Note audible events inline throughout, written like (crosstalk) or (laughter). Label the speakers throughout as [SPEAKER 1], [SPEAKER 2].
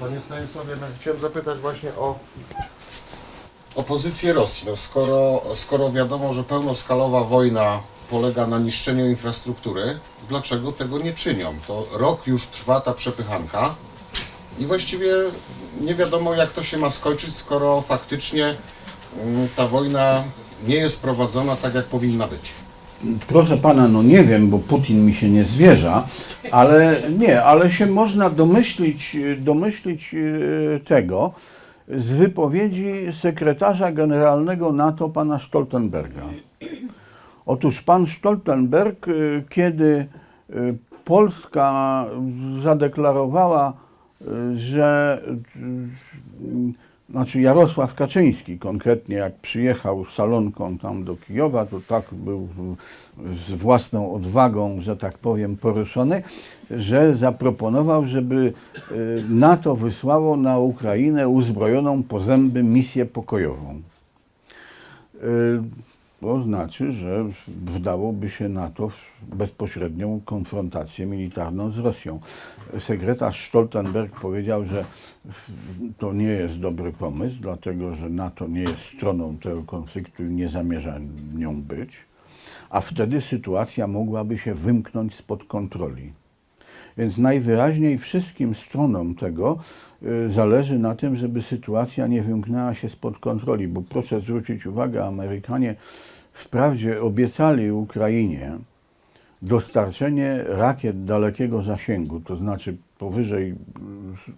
[SPEAKER 1] Panie Stanisławie, no, chciałem zapytać właśnie o, o pozycję Rosji. No, skoro, skoro wiadomo, że pełnoskalowa wojna polega na niszczeniu infrastruktury, dlaczego tego nie czynią? To rok już trwa ta przepychanka i właściwie nie wiadomo, jak to się ma skończyć, skoro faktycznie mm, ta wojna nie jest prowadzona tak, jak powinna być.
[SPEAKER 2] Proszę pana, no nie wiem, bo Putin mi się nie zwierza, ale nie, ale się można domyślić, domyślić e, tego z wypowiedzi sekretarza generalnego NATO pana Stoltenberga. Otóż pan Stoltenberg, e, kiedy e, Polska zadeklarowała, że znaczy Jarosław Kaczyński konkretnie, jak przyjechał salonką tam do Kijowa, to tak był z własną odwagą, że tak powiem, poruszony, że zaproponował, żeby y, NATO wysłało na Ukrainę uzbrojoną po zęby misję pokojową. To znaczy, że wdałoby się NATO w bezpośrednią konfrontację militarną z Rosją. Sekretarz Stoltenberg powiedział, że to nie jest dobry pomysł, dlatego że NATO nie jest stroną tego konfliktu i nie zamierza nią być, a wtedy sytuacja mogłaby się wymknąć spod kontroli. Więc najwyraźniej wszystkim stronom tego zależy na tym, żeby sytuacja nie wymknęła się spod kontroli, bo proszę zwrócić uwagę, Amerykanie wprawdzie obiecali Ukrainie dostarczenie rakiet dalekiego zasięgu, to znaczy powyżej y,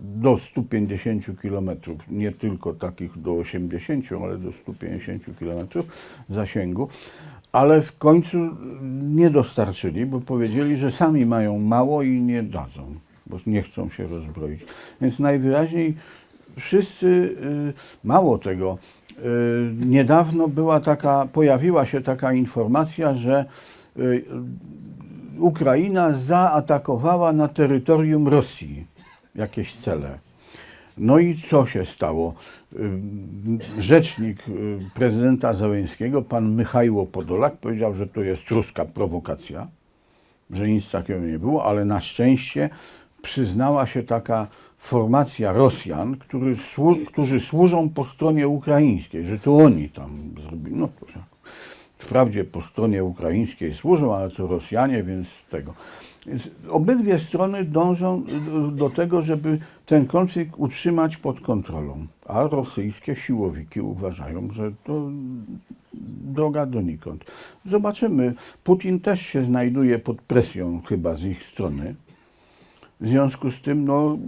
[SPEAKER 2] do 150 km, nie tylko takich do 80, ale do 150 km zasięgu, ale w końcu nie dostarczyli, bo powiedzieli, że sami mają mało i nie dadzą, bo nie chcą się rozbroić. Więc najwyraźniej wszyscy, y, mało tego, y, niedawno była taka, pojawiła się taka informacja, że y, Ukraina zaatakowała na terytorium Rosji jakieś cele. No i co się stało? Rzecznik prezydenta Załęskiego, pan Michajło Podolak, powiedział, że to jest ruska prowokacja, że nic takiego nie było, ale na szczęście przyznała się taka formacja Rosjan, który, którzy służą po stronie ukraińskiej, że to oni tam zrobili. No to. Wprawdzie po stronie ukraińskiej służą, ale to Rosjanie, więc tego. Więc obydwie strony dążą do tego, żeby ten konflikt utrzymać pod kontrolą, a rosyjskie siłowiki uważają, że to droga donikąd. Zobaczymy. Putin też się znajduje pod presją chyba z ich strony. W związku z tym, no,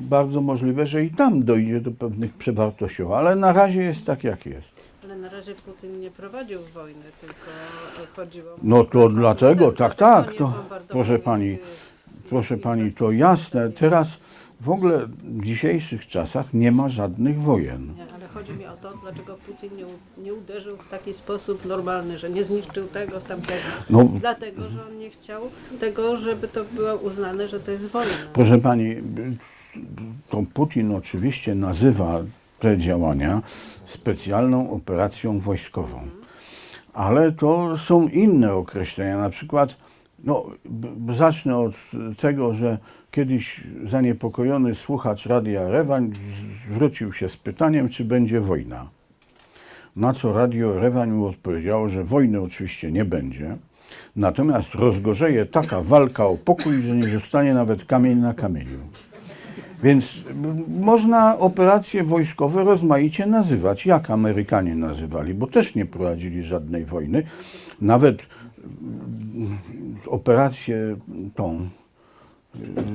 [SPEAKER 2] bardzo możliwe, że i tam dojdzie do pewnych przewartościowań, ale na razie jest tak, jak jest.
[SPEAKER 3] Ale na razie Putin nie prowadził wojny, tylko chodziło...
[SPEAKER 2] No to dlatego, tak, tak, to proszę pani, proszę pani, to jasne. Teraz w ogóle w dzisiejszych czasach nie ma żadnych wojen.
[SPEAKER 3] Chodzi mi o to, dlaczego Putin nie, nie uderzył w taki sposób normalny, że nie zniszczył tego tamtego.
[SPEAKER 2] No.
[SPEAKER 3] Dlatego, że on nie chciał tego, żeby to było uznane, że to jest wojna.
[SPEAKER 2] Proszę pani, to Putin oczywiście nazywa te działania specjalną operacją wojskową. Ale to są inne określenia. Na przykład, no, zacznę od tego, że kiedyś zaniepokojony słuchacz Radia Rewań zwrócił się z pytaniem, czy będzie wojna. Na co Radio Rewań mu odpowiedziało, że wojny oczywiście nie będzie, natomiast rozgorzeje taka walka o pokój, że nie zostanie nawet kamień na kamieniu. Więc można operacje wojskowe rozmaicie nazywać, jak Amerykanie nazywali, bo też nie prowadzili żadnej wojny. Nawet operację tą,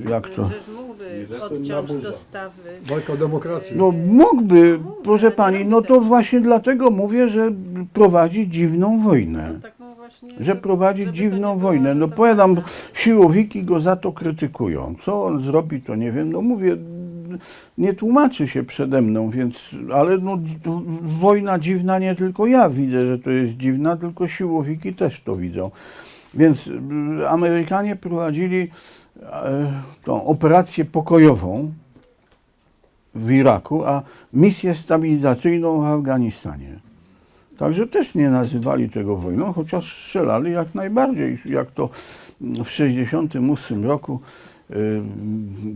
[SPEAKER 2] jak to...
[SPEAKER 3] Przecież mógłby odciąć dostawy.
[SPEAKER 4] Walka o demokrację.
[SPEAKER 2] No mógłby, proszę pani, no to właśnie dlatego mówię, że prowadzi dziwną wojnę.
[SPEAKER 3] Taką właśnie,
[SPEAKER 2] Że
[SPEAKER 3] żeby-
[SPEAKER 2] prowadzi
[SPEAKER 3] żeby to
[SPEAKER 2] dziwną
[SPEAKER 3] nie
[SPEAKER 2] wojnę.
[SPEAKER 3] było,
[SPEAKER 2] No
[SPEAKER 3] że to
[SPEAKER 2] powiadam, siłowiki go za to krytykują. Co on zrobi, to nie wiem. No mówię, nie tłumaczy się przede mną, więc, ale no, wojna dziwna nie tylko ja widzę, że to jest dziwna, tylko siłowiki też to widzą. Więc y, Amerykanie prowadzili e, tą operację pokojową w Iraku, a misję stabilizacyjną w Afganistanie. Także też nie nazywali tego wojną, chociaż strzelali jak najbardziej, jak to w 1968 roku,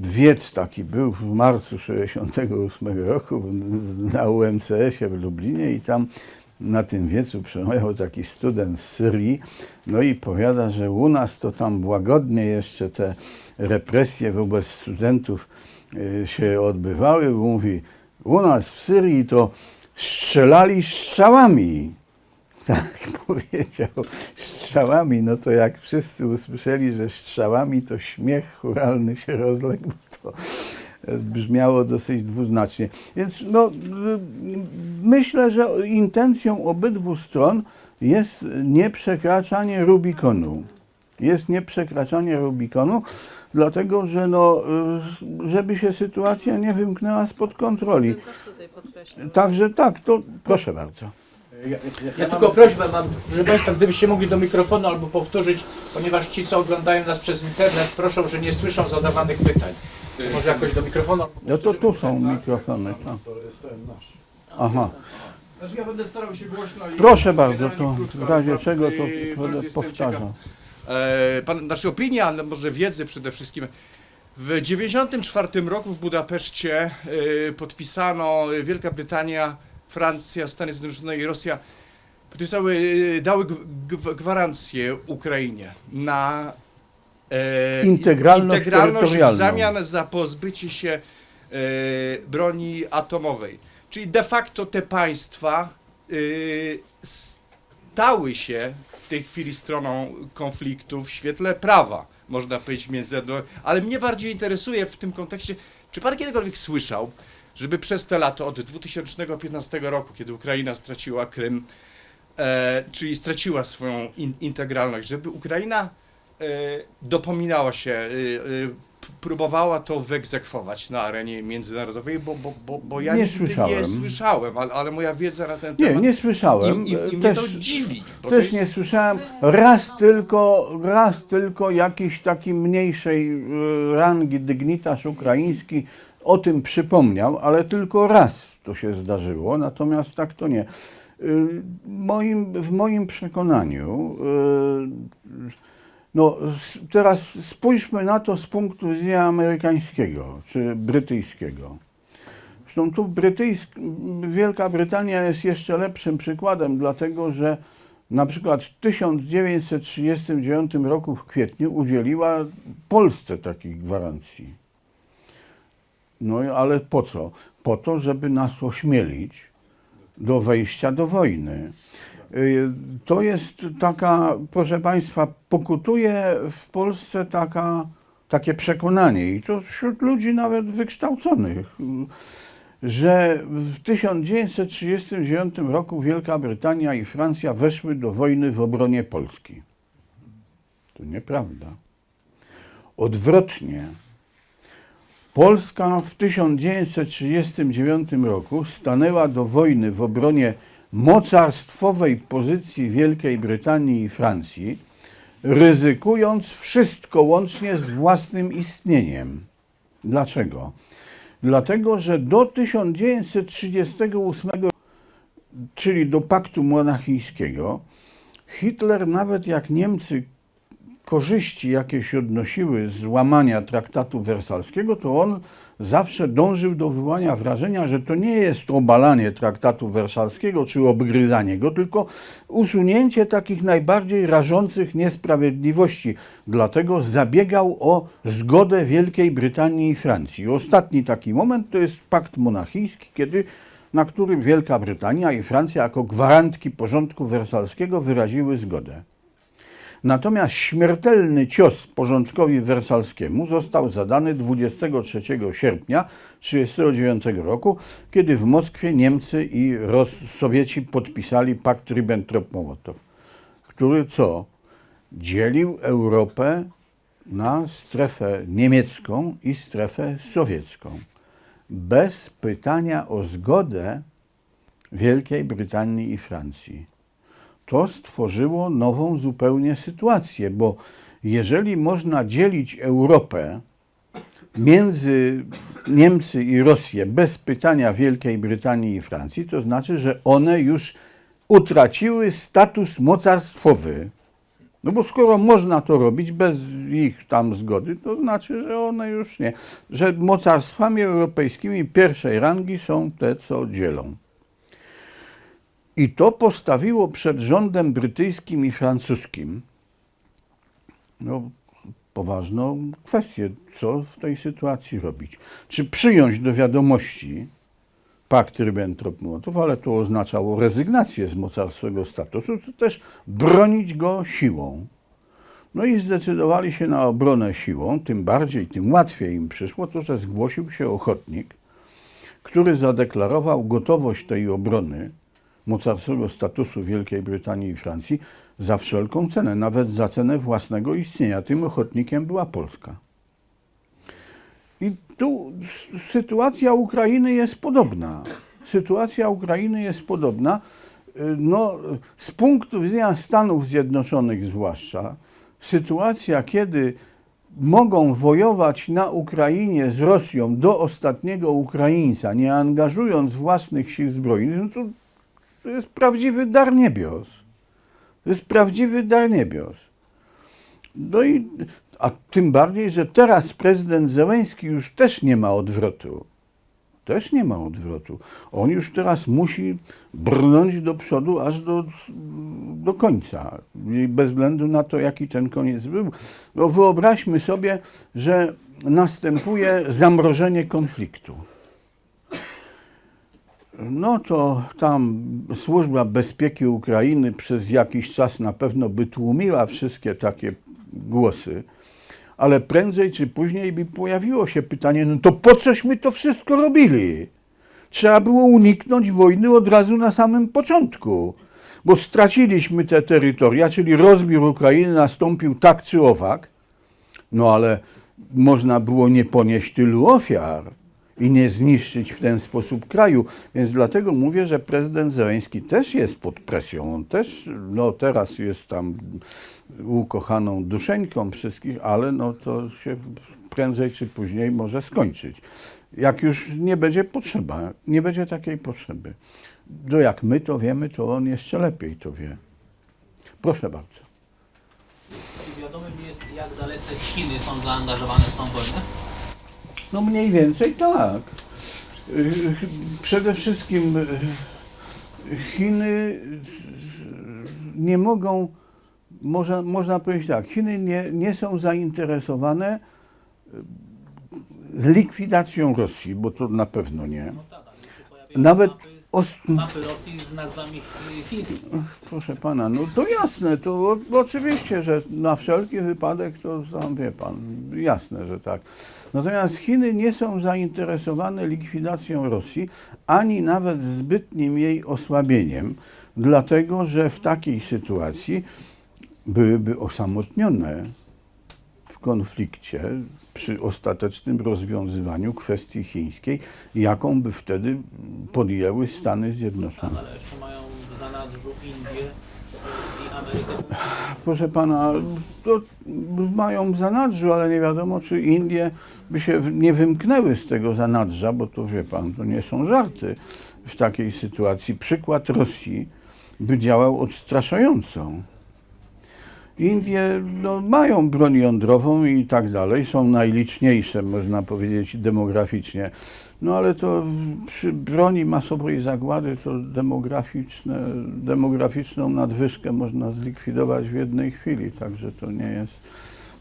[SPEAKER 2] wiec taki był w marcu 68 roku na UMCS-ie w Lublinie i tam na tym wiecu przemawiał taki student z Syrii, no i powiada, że u nas to tam łagodnie jeszcze te represje wobec studentów y, się odbywały. Mówi, u nas w Syrii to strzelali strzałami. Tak (laughs) powiedział, strzałami. No to jak wszyscy usłyszeli, że strzałami, to śmiech churalny się rozległ. To brzmiało dosyć dwuznacznie. Więc no, myślę, że intencją obydwu stron jest nieprzekraczanie Rubikonu. Jest nieprzekraczanie Rubikonu, dlatego że no, żeby się sytuacja nie wymknęła spod kontroli. Także tak, to proszę bardzo.
[SPEAKER 4] Ja tylko prośbę mam, proszę Państwa, gdybyście mogli do mikrofonu albo powtórzyć, ponieważ ci, co oglądają nas przez internet, proszą, że nie słyszą zadawanych pytań. Może jakoś do mikrofonu? albo
[SPEAKER 2] No to tu są mikrofony. Tak.
[SPEAKER 5] To jest ten nasz.
[SPEAKER 2] Aha.
[SPEAKER 5] Znaczy ja będę starał się głośno i...
[SPEAKER 2] Proszę bardzo, to
[SPEAKER 5] generalnie krótko,
[SPEAKER 2] w razie czego to będę
[SPEAKER 5] bardzo jestem
[SPEAKER 2] powtarzał.
[SPEAKER 5] ciekaw. E, pan, znaczy opinia, ale może wiedzy przede wszystkim. W 1994 roku w Budapeszcie e, podpisano e, Wielka Brytania, Francja, Stany Zjednoczone i Rosja podpisały, e, dały gwarancję Ukrainie na e,
[SPEAKER 2] Integralność
[SPEAKER 5] integralność w zamian za pozbycie się e, broni atomowej. Czyli de facto te państwa e, stały się w tej chwili stroną konfliktu w świetle prawa, można powiedzieć międzynarodowego. Ale mnie bardziej interesuje w tym kontekście, czy pan kiedykolwiek słyszał, żeby przez te lata od 2015 roku, kiedy Ukraina straciła Krym, e, czyli straciła swoją in, integralność, żeby Ukraina e, dopominała się, e, e, próbowała to wyegzekwować na arenie międzynarodowej, bo, bo, bo, bo ja
[SPEAKER 2] Nie
[SPEAKER 5] nigdy nie
[SPEAKER 2] słyszałem.
[SPEAKER 5] słyszałem, ale, ale moja wiedza na ten
[SPEAKER 2] Nie,
[SPEAKER 5] temat
[SPEAKER 2] nie słyszałem.
[SPEAKER 5] i, i, i mnie to
[SPEAKER 2] Też,
[SPEAKER 5] dziwi.
[SPEAKER 2] Też
[SPEAKER 5] to
[SPEAKER 2] nie
[SPEAKER 5] jest,
[SPEAKER 2] słyszałem. Raz tylko, raz tylko jakiś taki mniejszej e, rangi dygnitarz ukraiński o tym przypomniał, ale tylko raz to się zdarzyło, natomiast tak to nie. Y, Moim, w moim przekonaniu, y, no teraz spójrzmy na to z punktu widzenia amerykańskiego czy brytyjskiego. Zresztą tu brytyjsk, Wielka Brytania jest jeszcze lepszym przykładem, dlatego że na przykład w 1939 roku w kwietniu udzieliła Polsce takich gwarancji. No ale po co? Po to, żeby nas ośmielić do wejścia do wojny. Y, To jest taka, proszę Państwa, pokutuje w Polsce taka, takie przekonanie i to wśród ludzi nawet wykształconych, że w 1939 roku Wielka Brytania i Francja weszły do wojny w obronie Polski. To nieprawda. Odwrotnie. Polska w 1939 roku stanęła do wojny w obronie mocarstwowej pozycji Wielkiej Brytanii i Francji, ryzykując wszystko łącznie z własnym istnieniem. Dlaczego? Dlatego, że do 1938, czyli do paktu monachijskiego, Hitler, nawet jak Niemcy korzyści jakieś odnosiły z łamania traktatu wersalskiego, to on zawsze dążył do wywołania wrażenia, że to nie jest obalanie traktatu wersalskiego czy obgryzanie go, tylko usunięcie takich najbardziej rażących niesprawiedliwości. Dlatego zabiegał o zgodę Wielkiej Brytanii i Francji. Ostatni taki moment to jest pakt monachijski, kiedy na którym Wielka Brytania i Francja jako gwarantki porządku wersalskiego wyraziły zgodę. Natomiast śmiertelny cios porządkowi wersalskiemu został zadany 23 sierpnia 1939 roku, kiedy w Moskwie Niemcy i Ros Sowieci podpisali pakt Ribbentrop-Mołotow, który co? Dzielił Europę na strefę niemiecką i strefę sowiecką. Bez pytania o zgodę Wielkiej Brytanii i Francji to stworzyło nową zupełnie sytuację, bo jeżeli można dzielić Europę między Niemcy i Rosję bez pytania Wielkiej Brytanii i Francji, to znaczy, że one już utraciły status mocarstwowy. No bo skoro można to robić bez ich tam zgody, to znaczy, że one już nie. Że mocarstwami europejskimi pierwszej rangi są te, co dzielą. I to postawiło przed rządem brytyjskim i francuskim no, poważną kwestię, co w tej sytuacji robić. Czy przyjąć do wiadomości pakt Ribbentrop-Mołotow, ale to oznaczało rezygnację z mocarstwego statusu, czy też bronić go siłą. No i zdecydowali się na obronę siłą, tym bardziej, tym łatwiej im przyszło to, że zgłosił się ochotnik, który zadeklarował gotowość tej obrony mocarstwego statusu Wielkiej Brytanii i Francji za wszelką cenę, nawet za cenę własnego istnienia. Tym ochotnikiem była Polska. I tu sytuacja Ukrainy jest podobna. Sytuacja Ukrainy jest podobna. Y, No, z punktu widzenia Stanów Zjednoczonych zwłaszcza, sytuacja, kiedy mogą wojować na Ukrainie z Rosją do ostatniego Ukraińca, nie angażując własnych sił zbrojnych, no to, to jest prawdziwy dar niebios. To jest prawdziwy dar niebios. No i, a tym bardziej, że teraz prezydent Zełenski już też nie ma odwrotu. Też nie ma odwrotu. On już teraz musi brnąć do przodu aż do, do końca. Bez względu na to, jaki ten koniec był. No wyobraźmy sobie, że następuje zamrożenie konfliktu. No to tam służba bezpieki Ukrainy przez jakiś czas na pewno by tłumiła wszystkie takie głosy, ale prędzej czy później by pojawiło się pytanie, no to po cośmy to wszystko robili? Trzeba było uniknąć wojny od razu na samym początku, bo straciliśmy te terytoria, czyli rozbiór Ukrainy nastąpił tak czy owak, no ale można było nie ponieść tylu ofiar i nie zniszczyć w ten sposób kraju. Więc dlatego mówię, że prezydent Zełenski też jest pod presją. On też, no teraz jest tam ukochaną duszeńką wszystkich, ale no to się prędzej czy później może skończyć. Jak już nie będzie potrzeba, nie będzie takiej potrzeby. No jak my to wiemy, to on jeszcze lepiej to wie. Proszę bardzo.
[SPEAKER 6] Czy wiadomym jest, jak dalece Chiny są zaangażowane w tą wojnę?
[SPEAKER 2] No mniej więcej tak. Y, Przede wszystkim y, Chiny y, nie mogą, można, można powiedzieć tak, Chiny nie, nie są zainteresowane z likwidacją Rosji, bo to na pewno nie.
[SPEAKER 6] No tak, pojawiają
[SPEAKER 2] Nawet
[SPEAKER 6] mapy,
[SPEAKER 2] os,
[SPEAKER 6] mapy Rosji z nazwami chi- chińskimi.
[SPEAKER 2] Proszę pana, no to jasne, to o, oczywiście, że na wszelki wypadek to sam wie pan, jasne, że tak. Natomiast Chiny nie są zainteresowane likwidacją Rosji, ani nawet zbytnim jej osłabieniem, dlatego że w takiej sytuacji byłyby osamotnione w konflikcie przy ostatecznym rozwiązywaniu kwestii chińskiej, jaką by wtedy podjęły Stany Zjednoczone.
[SPEAKER 6] Ale jeszcze mają w zanadrzu Indię i Amerykę.
[SPEAKER 2] Proszę pana, to mają zanadrzu, ale nie wiadomo, czy Indie by się nie wymknęły z tego zanadrza, bo to wie pan, to nie są żarty w takiej sytuacji. Przykład Rosji by działał odstraszająco. Indie no, mają broń jądrową i tak dalej, są najliczniejsze, można powiedzieć, demograficznie. No ale to przy broni masowej zagłady to demograficzne, demograficzną nadwyżkę można zlikwidować w jednej chwili, także to nie jest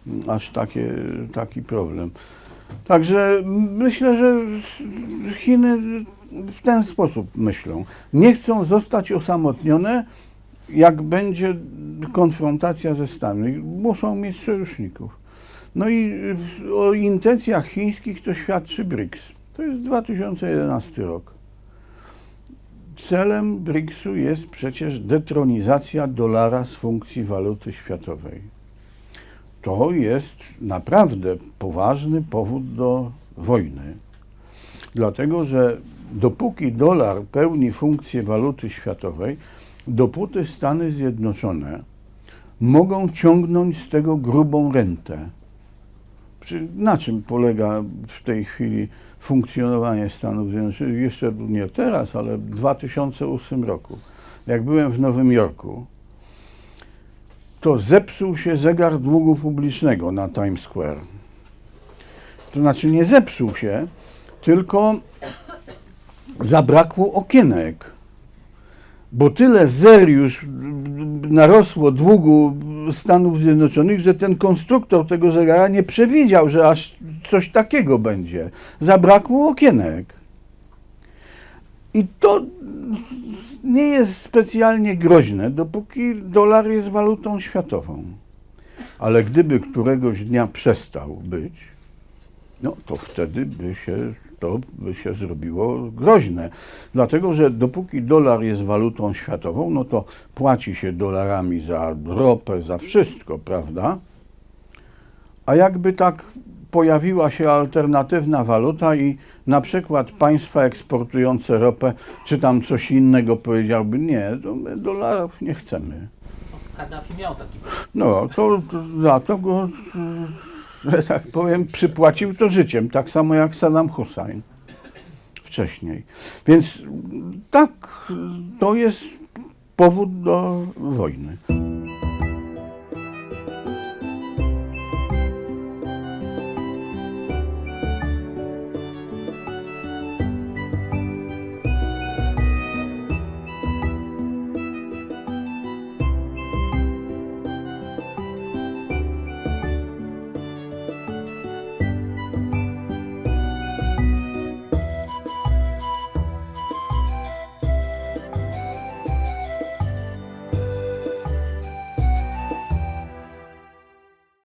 [SPEAKER 2] mm, aż takie, taki problem. Także myślę, że Chiny w ten sposób myślą. Nie chcą zostać osamotnione, jak będzie konfrontacja ze Stanami. Muszą mieć sojuszników. No i o intencjach chińskich to świadczy BRICS. To jest 2011 rok. Celem BRICS-u jest przecież detronizacja dolara z funkcji waluty światowej. To jest naprawdę poważny powód do wojny. Dlatego, że dopóki dolar pełni funkcję waluty światowej, dopóty Stany Zjednoczone mogą ciągnąć z tego grubą rentę. Na czym polega w tej chwili funkcjonowanie Stanów Zjednoczonych? Jeszcze nie teraz, ale w 2008 roku. Jak byłem w Nowym Jorku, to zepsuł się zegar długu publicznego na Times Square. To znaczy nie zepsuł się, tylko zabrakło okienek. Bo tyle zer już narosło długu Stanów Zjednoczonych, że ten konstruktor tego zegara nie przewidział, że aż coś takiego będzie. Zabrakło okienek. I to nie jest specjalnie groźne, dopóki dolar jest walutą światową. Ale gdyby któregoś dnia przestał być, no to wtedy by się to by się zrobiło groźne. Dlatego, że dopóki dolar jest walutą światową, no to płaci się dolarami za ropę, za wszystko, prawda? A jakby tak pojawiła się alternatywna waluta i na przykład państwa eksportujące ropę, czy tam coś innego powiedziałby, nie, to my dolarów nie chcemy.
[SPEAKER 6] Kaddafi miał taki problem.
[SPEAKER 2] No, to, to za to go, że tak powiem, przypłacił to życiem, tak samo jak Saddam Hussein wcześniej. Więc tak, to jest powód do wojny.